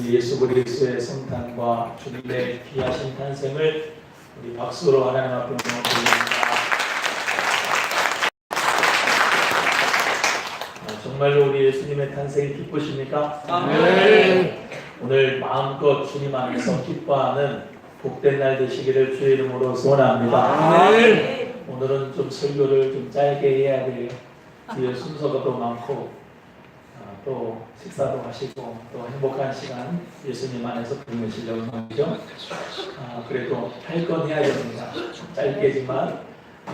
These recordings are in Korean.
우리 예수 그리스도의 성탄과 주님의 귀하신 탄생을 우리 박수로 하나님 앞에 올려드립니다. 아, 정말로 우리 예수님의 탄생이 기쁘십니까? 아멘. 오늘 마음껏 주님 안에서 기뻐하는 복된 날 되시기를 주의 이름으로 소원합니다. 아멘. 오늘은 좀 설교를 좀 짧게 해야 돼요. 뒤에 순서가 또 많고 아, 또 식사도 하시고 또 행복한 시간 예수님 안에서 보내시려고 말이죠. 아, 그래도 할 건 해야 됩니다. 짧게지만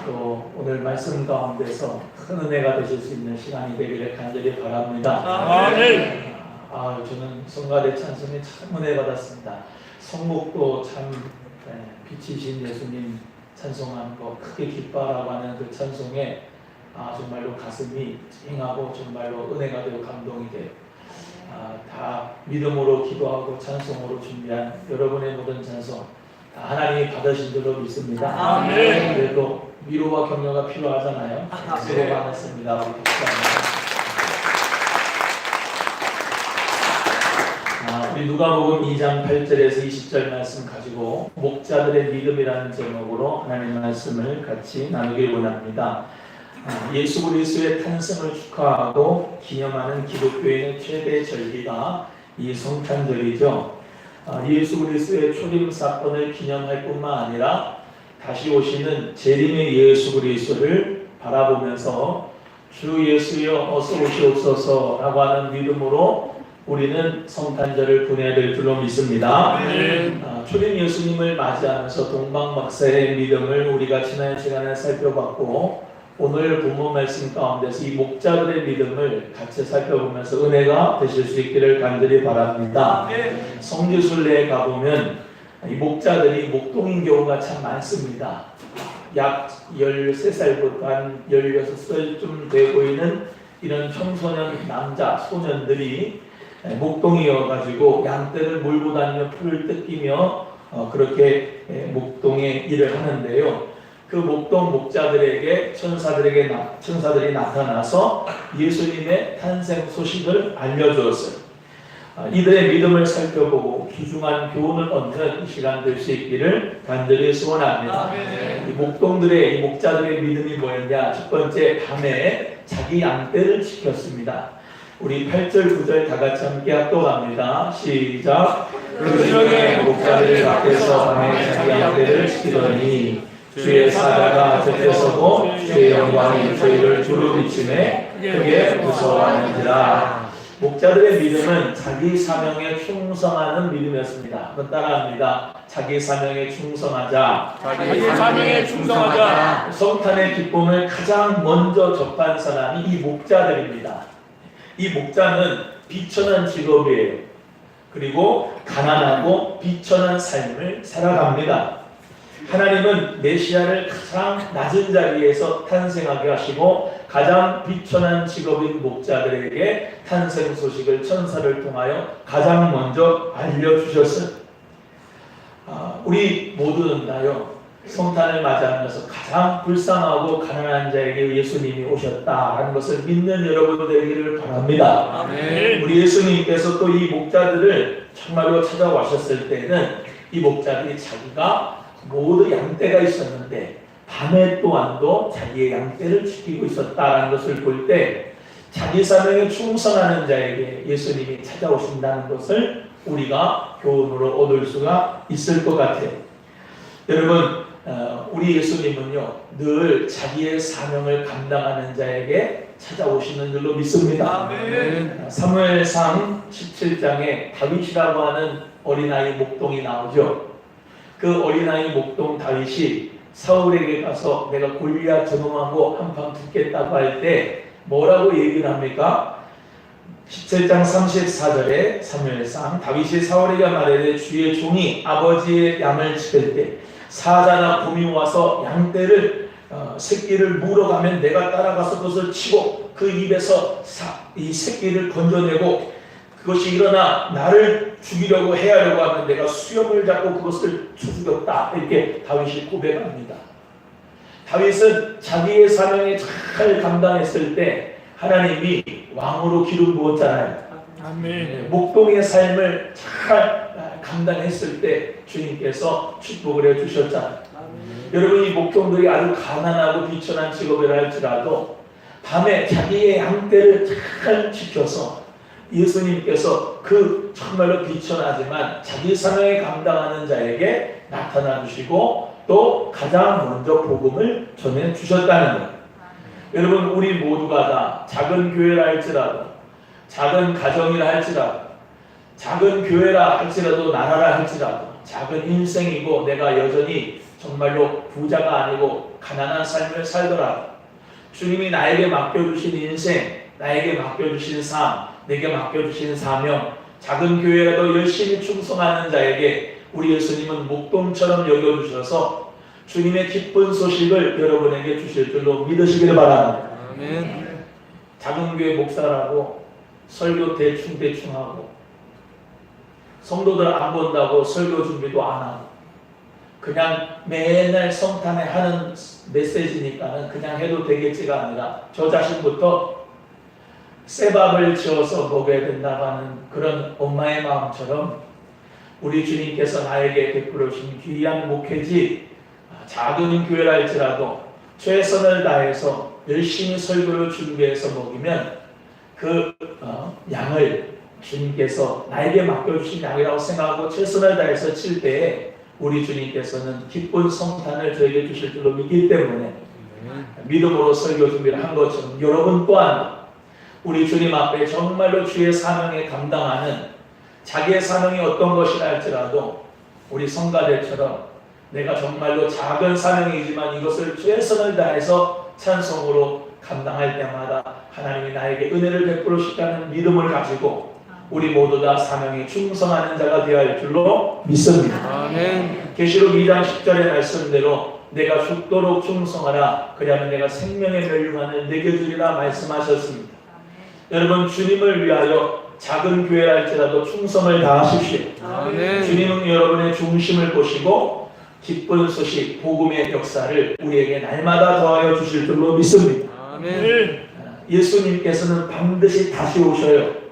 또 오늘 말씀 가운데서 큰 은혜가 되실 수 있는 시간이 되기를 간절히 바랍니다. 아멘. 아, 저는 성가대 찬송에 참 은혜 받았습니다. 성목도 참 네, 빛이신 예수님 찬송하는 거 크게 기뻐하라고 하는 그 찬송에 아, 정말로 가슴이 찡하고 정말로 은혜가 되고 감동이 돼요. 아, 다 믿음으로 기도하고 찬송으로 준비한 여러분의 모든 찬송 다 하나님이 받으신 줄로 믿습니다. 아멘. 그래도 위로와 격려가 필요하잖아요. 수고 많았습니다. 우리 감사합니다. 아, 우리 누가복음 2장 8절에서 20절 말씀 가지고 목자들의 믿음이라는 제목으로 하나님 말씀을 같이 나누길 원합니다. 아, 예수 그리스도의 탄생을 축하하고 기념하는 기독교인의 최대 절기가 이 성탄절이죠. 아, 예수 그리스도의 초림 사건을 기념할 뿐만 아니라 다시 오시는 재림의 예수 그리스도를 바라보면서 주 예수여 어서 오시옵소서라고 하는 믿음으로 우리는 성탄절을 보내야 될 줄로 믿습니다. 아, 초림 예수님을 맞이하면서 동방박사의 믿음을 우리가 지난 시간에 살펴봤고 오늘 본문 말씀 가운데서 이 목자들의 믿음을 같이 살펴보면서 은혜가 되실 수 있기를 간절히 바랍니다. 아멘. 성지순례에 가보면 이 목자들이 목동인 경우가 참 많습니다. 약 13살부터 한 16살쯤 되고 있는 이런 청소년 남자 소년들이 목동이어가지고 양떼를 몰고 다니며 풀을 뜯기며 어, 그렇게 에, 목동의 일을 하는데요. 그 목동 목자들에게 천사들에게 나, 천사들이 나타나서 예수님의 탄생 소식을 알려주었어요. 아, 이들의 믿음을 살펴보고 귀중한 교훈을 얻는 이 시간 될 수 있기를 간절히 소원합니다. 아멘. 이 목동들의 이 목자들의 믿음이 뭐였냐? 첫 번째 밤에 자기 양떼를 지켰습니다. 우리 8절 9절 다 같이 함께 합독합니다. 시작. 그 중에 목자들 밖에서 밤에 자기 양떼를 지키더니 주의 사자가 곁에 서고 주의 영광이 저희를 두루 비침에 크게 무서워하는지라. 목자들의 믿음은 자기 사명에 충성하는 믿음이었습니다. 한번 따라합니다. 자기 사명에 충성하자. 자기 사명에 충성하자. 성탄의 기쁨을 가장 먼저 접한 사람이 이 목자들입니다. 이 목자는 비천한 직업이에요. 그리고 가난하고 비천한 삶을 살아갑니다. 하나님은 메시아를 가장 낮은 자리에서 탄생하게 하시고 가장 비천한 직업인 목자들에게 탄생 소식을 천사를 통하여 가장 먼저 알려주셨어요. 아, 우리 모두는 다요 성탄을 맞이하면서 가장 불쌍하고 가난한 자에게 예수님이 오셨다라는 것을 믿는 여러분 되기를 바랍니다. 아멘. 우리 예수님께서 또 이 목자들을 정말로 찾아와셨을 때는 이 목자들이 자기가 모두 양떼가 있었는데 밤에 또한도 자기의 양떼를 지키고 있었다라는 것을 볼 때 자기 사명에 충성하는 자에게 예수님이 찾아오신다는 것을 우리가 교훈으로 얻을 수가 있을 것 같아요. 여러분, 어, 우리 예수님은요 늘 자기의 사명을 감당하는 자에게 찾아오시는 줄로 믿습니다. 아멘. 사무엘상 17장에 다윗이라고 하는 어린아이 목동이 나오죠. 그 어린아이 목동 다윗이 사울에게 가서 내가 골리앗 저놈하고 한판 붙겠다고 할 때 뭐라고 얘기를 합니까? 17장 34절에 사무엘상 다윗이 사울에게 말하되 주의 종이 아버지의 양을 지킬 때 사자나 곰이 와서 양떼를 어, 새끼를 물어가면 내가 따라가서 그것을 치고 그 입에서 사, 이 새끼를 건져내고 그것이 일어나 나를 죽이려고 해하려고 하면 내가 수염을 잡고 그것을 죽였다 이렇게 다윗이 고백합니다. 다윗은 자기의 사명에 잘 감당했을 때 하나님이 왕으로 기름 부었잖아요. 아멘. 목동의 삶을 잘 감당했을 때 주님께서 축복을 해 주셨잖아요. 여러분 이 목동들이 아주 가난하고 비천한 직업이라 할지라도 밤에 자기의 양떼를 잘 지켜서 예수님께서 그 정말로 비천하지만 자기 사명에 감당하는 자에게 나타나 주시고 또 가장 먼저 복음을 전해 주셨다는 거예요. 여러분 우리 모두가 다 작은 교회라 할지라도 작은 가정이라 할지라도 작은 교회라 할지라도 나라라 할지라도 작은 인생이고 내가 여전히 정말로 부자가 아니고 가난한 삶을 살더라도 주님이 나에게 맡겨주신 인생 나에게 맡겨주신 삶 내게 맡겨주신 사명 작은 교회라도 열심히 충성하는 자에게 우리 예수님은 목동처럼 여겨주셔서 주님의 기쁜 소식을 여러분에게 주실 줄로 믿으시기를 바랍니다. 아멘. 작은 교회 목사라고 설교 대충 대충 하고 성도들 안 본다고 설교 준비도 안 하고 그냥 맨날 성탄에 하는 메시지니까는 그냥 해도 되겠지가 아니라 저 자신부터 쇠밥을 지어서 먹어야 된다고 하는 그런 엄마의 마음처럼 우리 주님께서 나에게 베풀어 주신 귀한 목회지 작은 교회라 할지라도 최선을 다해서 열심히 설교를 준비해서 먹이면 그 어, 양을 주님께서 나에게 맡겨주신 양이라고 생각하고 최선을 다해서 칠 때에 우리 주님께서는 기쁜 성탄을 저에게 주실 줄로 믿기 때문에 믿음으로 설교 준비를 한 것처럼 여러분 또한 우리 주님 앞에 정말로 주의 사명에 감당하는 자기의 사명이 어떤 것이라 할지라도 우리 성가대처럼 내가 정말로 작은 사명이지만 이것을 최선을 다해서 찬송으로 감당할 때마다 하나님이 나에게 은혜를 베풀어 주시다는 믿음을 가지고 우리 모두 다 사명에 충성하는 자가 되어야 할 줄로 믿습니다. 아멘. 계시록 2장 10절의 말씀대로 내가 죽도록 충성하라 그리하면 내가 생명의 멸류관을 내게 주리라 말씀하셨습니다. 여러분 주님을 위하여 작은 교회라 할지라도 충성을 다하십시오. 아멘. 주님은 여러분의 중심을 보시고 기쁜 소식 복음의 역사를 우리에게 날마다 더하여 주실 줄로 믿습니다. 아멘. 아멘. 예수님께서는 반드시 다시 오셔요.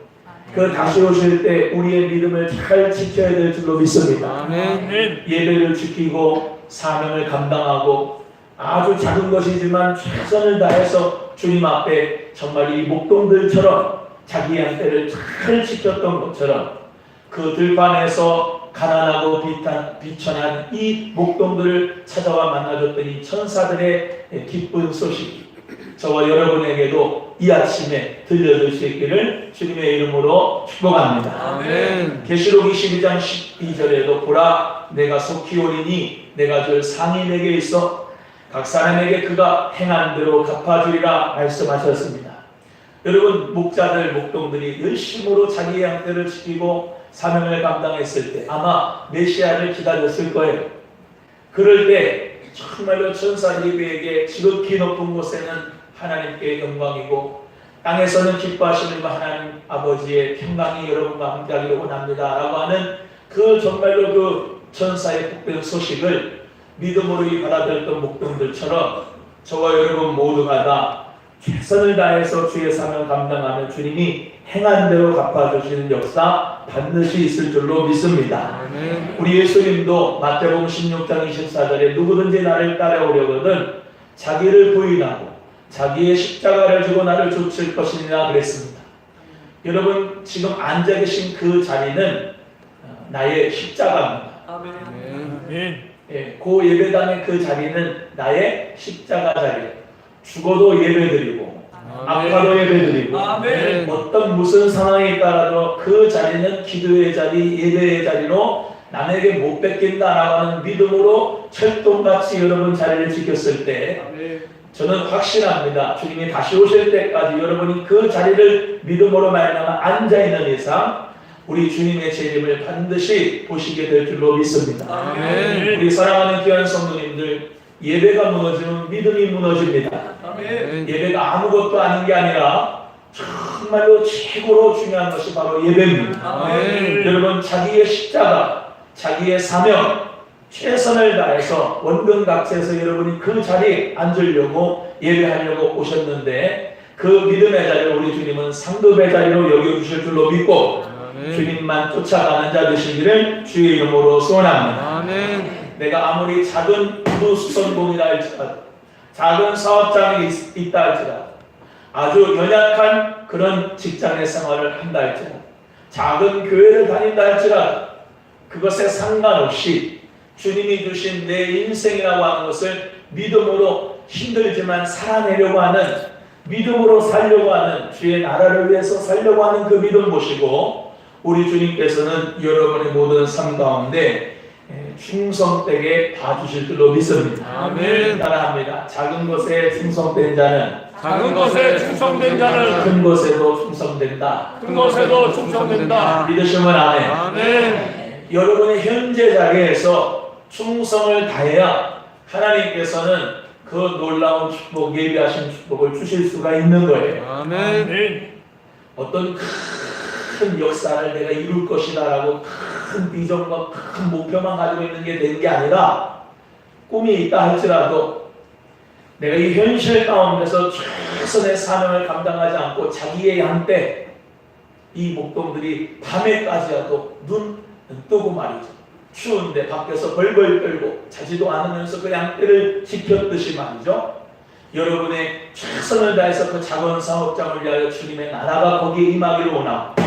그 다시 오실 때 우리의 믿음을 잘 지켜야 될 줄로 믿습니다. 아멘. 아멘. 예배를 지키고 사명을 감당하고 아주 작은 것이지만 최선을 다해서 주님 앞에 정말 이 목동들처럼 자기 양떼를 잘 지켰던 것처럼 그 들판에서 가난하고 비탄, 비천한 이 목동들을 찾아와 만나줬더니 천사들의 기쁜 소식 저와 여러분에게도 이 아침에 들려줄 수 있기를 주님의 이름으로 축복합니다. 아멘. 계시록 22장 12절에도 보라 내가 속히 오리니 내가 줄 상이 내게 있어 각 사람에게 그가 행한 대로 갚아주리라 말씀하셨습니다. 여러분 목자들 목동들이 열심으로 자기 양떼를 지키고 사명을 감당했을 때 아마 메시아를 기다렸을 거예요. 그럴 때 정말로 천사 예배에게 지극히 높은 곳에는 하나님께 영광이고 땅에서는 기뻐하시는 하나님 아버지의 평강이 여러분과 함께하기를 원합니다. 라고 하는 그 정말로 그 천사의 복된 소식을 믿음으로 이 받아들였던 목동들처럼 저와 여러분 모두가 다 최선을 다해서 주의 사명 감당하는 주님이 행한 대로 갚아주시는 역사 반드시 있을 줄로 믿습니다. 아멘. 우리 예수님도 마태복음 16장 24절에 누구든지 나를 따라오려거든 자기를 부인하고 자기의 십자가를 지고 나를 쫓을 것이니라 그랬습니다. 여러분 지금 앉아 계신 그 자리는 어, 나의 십자가입니다. 아멘. 아멘. 예, 그 예배당의 그 자리는 나의 십자가 자리예요. 죽어도 예배드리고 아파도 예배드리고 아멘. 어떤 무슨 상황에 따라도 그 자리는 기도의 자리, 예배의 자리로 남에게 못 뺏긴다라고 하는 믿음으로 철동같이 여러분 자리를 지켰을 때 저는 확신합니다. 주님이 다시 오실 때까지 여러분이 그 자리를 믿음으로 말미암아 앉아 있는 이상 우리 주님의 재림을 반드시 보시게 될 줄로 믿습니다. 아멘. 우리 사랑하는 귀한 성도님들 예배가 무너지면 믿음이 무너집니다. 아멘. 예배가 아무것도 아닌 게 아니라 정말로 최고로 중요한 것이 바로 예배입니다. 아멘. 여러분 자기의 십자가, 자기의 사명 최선을 다해서 원근각지에서 여러분이 그 자리에 앉으려고 예배하려고 오셨는데 그 믿음의 자리를 우리 주님은 상급의 자리로 여겨주실 줄로 믿고. 주님만 쫓아가는 자 되시기를 주의 이름으로 소원합니다. 아멘. 내가 아무리 작은 부도 수선공이라 할지라도 작은 사업장이 있- 있다 할지라도 아주 연약한 그런 직장의 생활을 한다 할지라도 작은 교회를 다닌다 할지라도 그것에 상관없이 주님이 주신 내 인생이라고 하는 것을 믿음으로 힘들지만 살아내려고 하는 믿음으로 살려고 하는 주의 나라를 위해서 살려고 하는 그 믿음 보시고 우리 주님께서는 여러분의 모든 삶 가운데 예, 충성되게 봐주실 줄로 믿습니다. 아멘. 따라합니다. 작은 것에 충성된 자는 작은 것에 충성된 자는 큰 것에도 충성된다. 큰 것에도 충성된다. 믿으시면 아멘. 아멘. 여러분의 현재 자리에서 충성을 다해야 하나님께서는 그 놀라운 축복, 예비하신 축복을 주실 수가 있는 거예요. 아멘. 아멘. 어떤 큰 역사를 내가 이룰 것이다라고 큰 비전과 큰 목표만 가지고 있는 게된게 아니라 꿈이 있다 할지라도 내가 이 현실 가운데서 최선의 사명을 감당하지 않고 자기의 양떼 이 목동들이 밤에까지라도 눈 뜨고 말이죠. 추운데 밖에서 벌벌 떨고 자지도 않으면서 그 양떼를 지켰듯이 말이죠. 여러분의 최선을 다해서 그 작은 사업장을 위하여 주님의 나라가 거기에 임하기를 원하고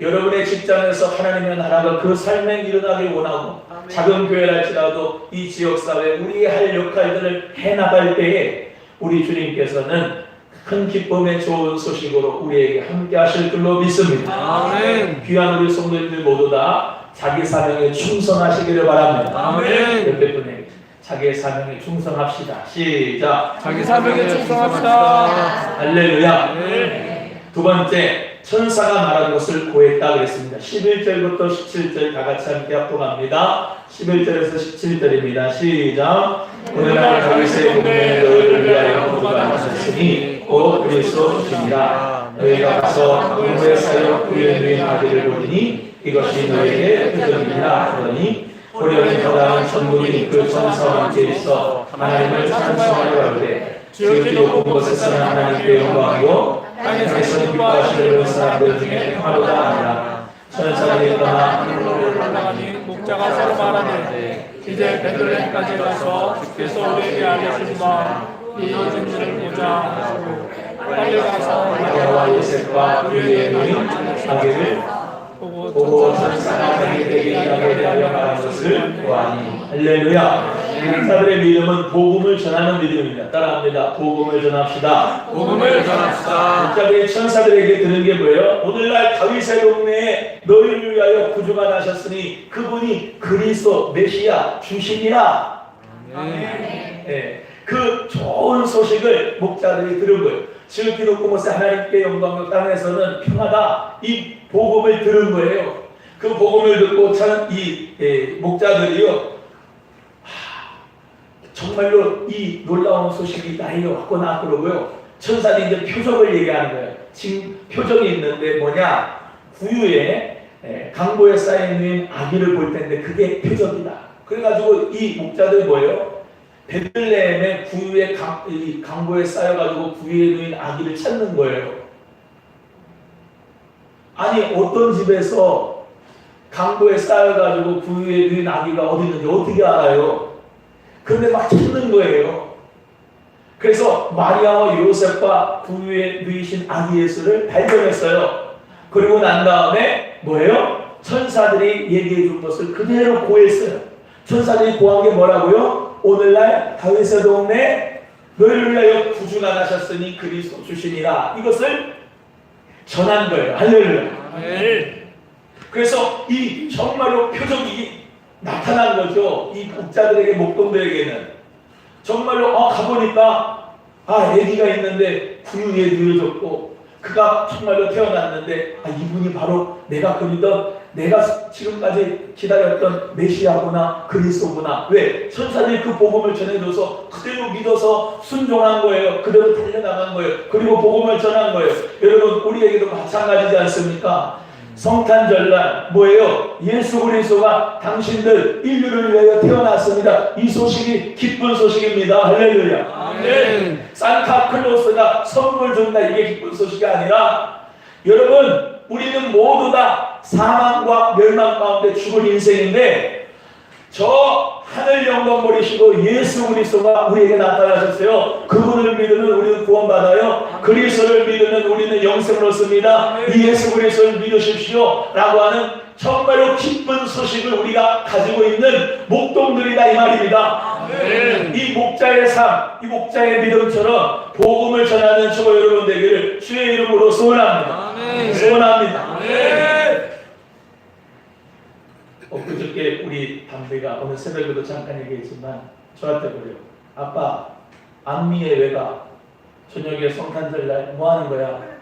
여러분의 직장에서 하나님의 나라가 그 삶에 일어나길 원하고 작은 교회랄지라도 이 지역사회 우리의 할 역할들을 해나갈 때에 우리 주님께서는 큰 기쁨의 좋은 소식으로 우리에게 함께 하실 줄로 믿습니다. 아멘. 귀한 우리 성도님들 모두 다 자기 사명에 충성하시기를 바랍니다. 아멘. 옆에 분에게 자기의 사명에 충성합시다. 시작. 자기 사명에 충성합시다. 할렐루야. 네. 두 번째, 천사가 말한 것을 고했다 그랬습니다. 11절부터 17절 다 같이 함께 합동합니다. 11절에서 17절입니다. 시작. 오늘 날 다윗의 동네에 너희를 위하여 누가 나셨으니 곧 그리스도 주시니라. 너희가 가서 공부의 사역 그의 누인 아들을 보리니 이것이 너희에게 표적이니라 하더니 호련히 거다한 천국이 그 천사와 함께 있어 하나님을 찬송하려 하되 지극히 높은 곳에서는 하나님께 영광이고 땅에서 기뻐하시는 사람들 중에 평화로다 아니라 천사들이 떠나 하늘로 올라가니 목자가 서로 말하되 이제 베들레헴까지 가서 주께서 우리에게 알려주신 바이 진리를 보자 빨리 가서 마리아와 요셉과 그의 누인 아기를 보고 천사가 일하게 대하여 말한 것을 보아니 할렐루야 천사들의 믿음은 복음을 전하는 믿음입니다 따라합니다 복음을 전합시다 복음을 전합시다. 목자들이 천사들에게 들은 게 뭐예요? 오늘날 다윗의 동네에 너희를 위하여 구주가 나셨으니 그분이 그리스도 메시아 주시니라 아멘. 예, 그 좋은 소식을 목자들이 들은 거예요. 높은 곳에 하나님께 영광과 땅에서는 평하다. 이 복음을 들은 거예요. 그 복음을 듣고 참이 예, 목자들이요. 하, 정말로 이 놀라운 소식이 나에게 왔구나 그러고요. 천사들이 이제 표적을 얘기하는 거예요. 지금 표적이 있는데 뭐냐? 구유에 예, 강보에 쌓여 있는 아기를 볼 텐데 그게 표적이다. 그래가지고 이 목자들이 뭐예요? 베들레헴의 구유의 강, 이 강보에 쌓여가지고 구유에 누인 아기를 찾는 거예요. 아니 어떤 집에서 강보에 쌓여가지고 구유에 누인 아기가 어디 있는지 어떻게 알아요? 그런데 막 찾는 거예요. 그래서 마리아와 요셉과 구유에 누이신 아기 예수를 발견했어요. 그리고 난 다음에 뭐예요? 천사들이 얘기해 준 것을 그대로 고했어요. 천사들이 고한 게 뭐라고요? 오늘날 다윗의 동네 너희를 위하여 구주가 나셨으니 그리스도 주시니라. 이것을 전한 거예요. 할렐루야. 아멘. 그래서 이 정말로 표적이 나타난 거죠. 이 목자들에게 목동들에게는. 정말로 어 가보니까 아 아기가 있는데 구유에 누워졌고 그가 정말로 태어났는데 아 이분이 바로 내가 그리던 내가 지금까지 기다렸던 메시아구나 그리스도구나. 왜? 천사들이 그 복음을 전해줘서 그대로 믿어서 순종한 거예요. 그대로 달려나간 거예요. 그리고 복음을 전한 거예요. 여러분 우리에게도 마찬가지지 않습니까 성탄절날 뭐예요? 예수 그리스도가 당신들 인류를 위하여 태어났습니다. 이 소식이 기쁜 소식입니다. 할렐루야. 아멘. 산타클로스가 선물 준다 이게 기쁜 소식이 아니라 여러분 우리는 모두 다 사망과 멸망 가운데 죽을 인생인데 저 하늘 영광 버리시고 예수 그리스도가 우리에게 나타나셨어요. 그분을 믿으면 우리는 구원받아요. 그리스도를 믿으면 우리는 영생을 얻습니다. 이 예수 그리스도를 믿으십시오. 라고 하는 정말로 기쁜 소식을 우리가 가지고 있는 목동들이다 이 말입니다. 이 목자의 삶, 이 목자의 믿음처럼 복음을 전하는 저와 여러분 되기를 주의 이름으로 소원합니다. 소원합니다. 엊그저께 우리 담배가 오늘 새벽에도 잠깐 얘기했지만 저한테 그래요. 아빠, 안미의 외가 저녁에 성탄절 날 뭐 하는 거야?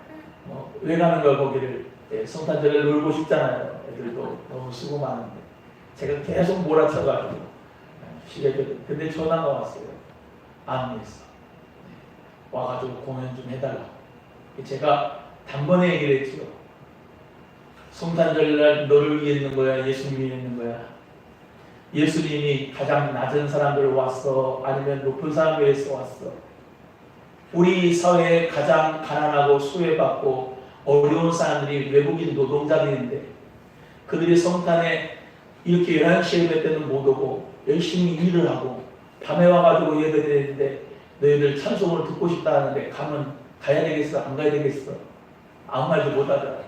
어, 왜 가는 거야 거기를? 예, 성탄절에 놀고 싶잖아요. 애들도 너무 수고 많은데 제가 계속 몰아쳐가지고 시계들 근데 전화가 왔어요. 안미에서 와가지고 공연 좀 해달라. 제가 단번에 얘기를 했죠. 성탄절날 너를 위해 있는 거야? 예수님이 있는 거야? 예수님이 가장 낮은 사람들 왔어? 아니면 높은 사람 위해서 왔어? 우리 사회에 가장 가난하고 수혜받고 어려운 사람들이 외국인 노동자들인데 그들이 성탄에 이렇게 11시에 예배 때는 못 오고 열심히 일을 하고 밤에 와가지고 예배 드리는데 너희들 찬송을 듣고 싶다 하는데 가면 가야 되겠어? 안 가야 되겠어? 아무 말도 못 하더라.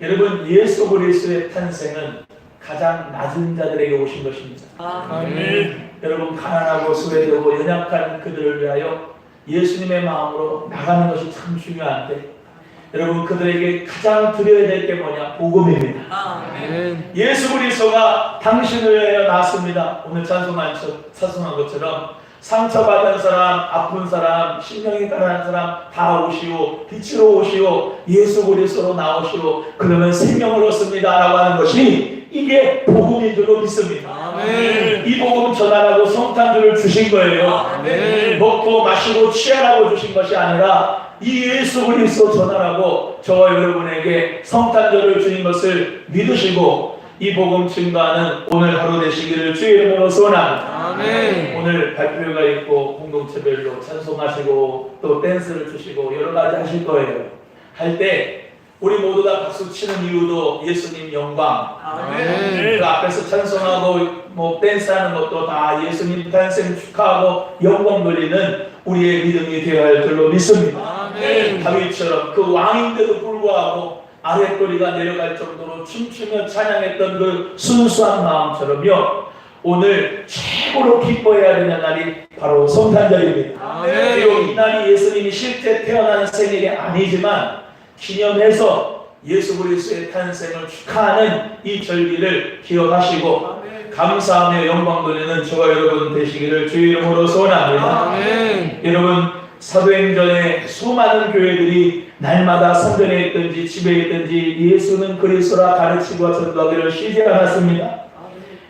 여러분 예수 그리스도의 탄생은 가장 낮은 자들에게 오신 것입니다. 아멘. 여러분 가난하고 소외되고 연약한 그들을 위하여 예수님의 마음으로 나가는 것이 참 중요한데 여러분 그들에게 가장 드려야 될 게 뭐냐 복음입니다. 아멘. 예수 그리스도가 당신을 위하여 났습니다. 오늘 찬송한 것처럼 상처받은 사람, 아픈 사람, 심령이 가난한 사람 다 오시오, 빛으로 오시오, 예수 그리스도로 나오시오. 그러면 생명을 얻습니다 라고 하는 것이 이게 복음인 줄로 믿습니다. 아멘. 이 복음 전하라고 성탄주를 주신 거예요. 아멘. 먹고 마시고 취하라고 주신 것이 아니라 이 예수 그리스도 전하라고 저와 여러분에게 성탄절을 주신 것을 믿으시고 이 복음 증거하는 오늘 하루 되시기를 주의 이름으로 소원합니다. 아멘. 오늘 발표가 있고 공동체별로 찬송하시고 또 댄스를 주시고 여러 가지 하실 거예요. 할 때 우리 모두 다 박수 치는 이유도 예수님 영광. 아멘. 그 앞에서 찬송하고 뭐 댄스하는 것도 다 예수님 탄생 축하하고 영광 돌리는 우리의 믿음이 되어야 할 줄로 믿습니다. 아멘. 다윗처럼 그 왕인데도 불구하고 아랫도리가 내려갈 정도로 춤추며 찬양했던 그 순수한 마음처럼요. 오늘 최고로 기뻐해야 되는 날이 바로 성탄절입니다. 아멘. 비록 이 날이 예수님이 실제 태어나는 생일이 아니지만 기념해서 예수 그리스도의 탄생을 축하하는 이 절기를 기억하시고 감사하며 영광 돌리는 저와 여러분 되시기를 주의 이름으로 소원합니다. 아멘. 여러분 사도행전에 수많은 교회들이 날마다 성전에 있든지 집에 있든지 예수는 그리스도라 가르치고 전도하기를 쉬지 않았습니다.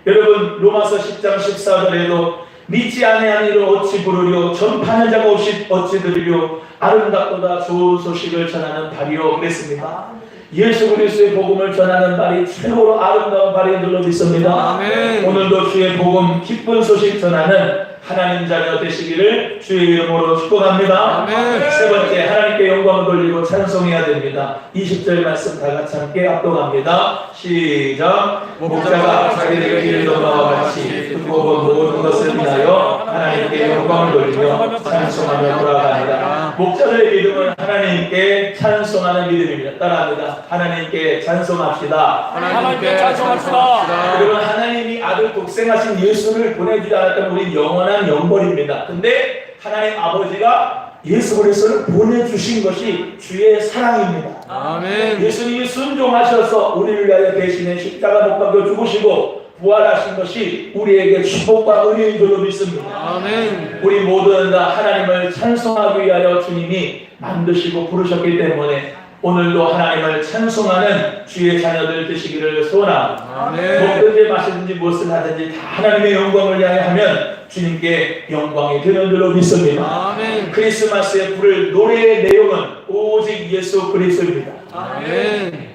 여러분 로마서 10장 14절에도 믿지 아니하는 이를 어찌 부르려 전파하는 자가 없이 어찌 들으려 아름답보다 좋은 소식을 전하는 발이요 그랬습니다. 예수 그리스도의 복음을 전하는 발이 최고로 아름다운 발인 줄로 믿습니다. 오늘도 주의 복음 기쁜 소식 전하는 하나님 자녀 되시기를 주의 이름으로 축복합니다. 아멘. 세 번째 하나님께 영광을 돌리고 찬송해야 됩니다. 20절 말씀 다 같이 함께 압도합니다. 시작. 목자가 자기들의 길을 넘어와 같이 듣고 본 모든 것을 인하여 하나님께 영광을 돌리며 찬송하며 돌아갑니다. 목자들의 믿음은 하나님께 찬송하는 믿음입니다. 따라합니다. 하나님께 찬송합시다. 하나님께 찬송합시다. 여러분 하나님이 아들 독생하신 예수를 보내주지 않았던 우리 영원한 영벌입니다. 근데 하나님 아버지가 예수 그리스도를 보내주신 것이 주의 사랑입니다. 아멘. 예수님이 순종하셔서 우리를 위하여 대신에 십자가 못 박혀 죽으시고 부활하신 것이 우리에게 축복과 은혜인 줄로 믿습니다. 아멘. 우리 모두는 다 하나님을 찬송하기 위하여 주님이 만드시고 부르셨기 때문에 오늘도 하나님을 찬송하는 주의 자녀들 되시기를 소원합니다. 먹든지 마시든지 무엇을 하든지 다 하나님의 영광을 위하여 하면 주님께 영광이 되는 줄로 믿습니다. 아멘. 크리스마스에 부를 노래의 내용은 오직 예수 그리스도입니다. 아멘.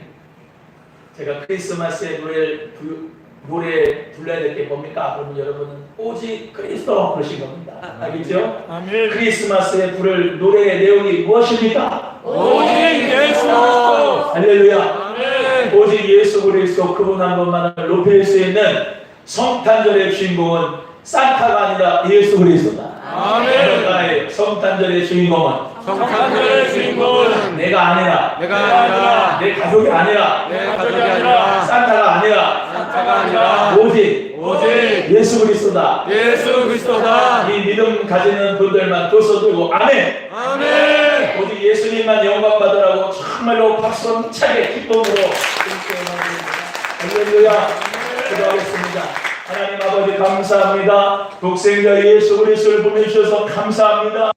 제가 크리스마스에 노래를 부, 노래 불러야 될 게 뭡니까? 그러면 여러분은 오직 그리스도 그러신 겁니다. 알겠죠? 아멘. 크리스마스에 부를 노래의 내용이 무엇입니까? 오직 예수 그리스도. 할렐루야. 아멘. 오직 예수 그리스도 그분 한 분만을 높일 수 있는 성탄절의 주인공은 산타가 아니라 예수 그리스도다. 아멘. 나의 성탄절의 주인공은 성탄절의 주인공은 내가 아니라 내가 아니라 내 가족이 아니라 내 가족이 아니라 산타가 아니라 산타가 아니라 오직 오직 예수 그리스도다. 예수 그리스도다. 이 믿음 가지는 분들만 두 손 들고 아멘. 아멘. 오직 예수님만 영광 받으라고 정말로 박수 힘차게 기쁨으로 할렐루야 기도하겠습니다. 하나님 아버지 감사합니다. 독생자 예수 그리스도를 보내주셔서 감사합니다.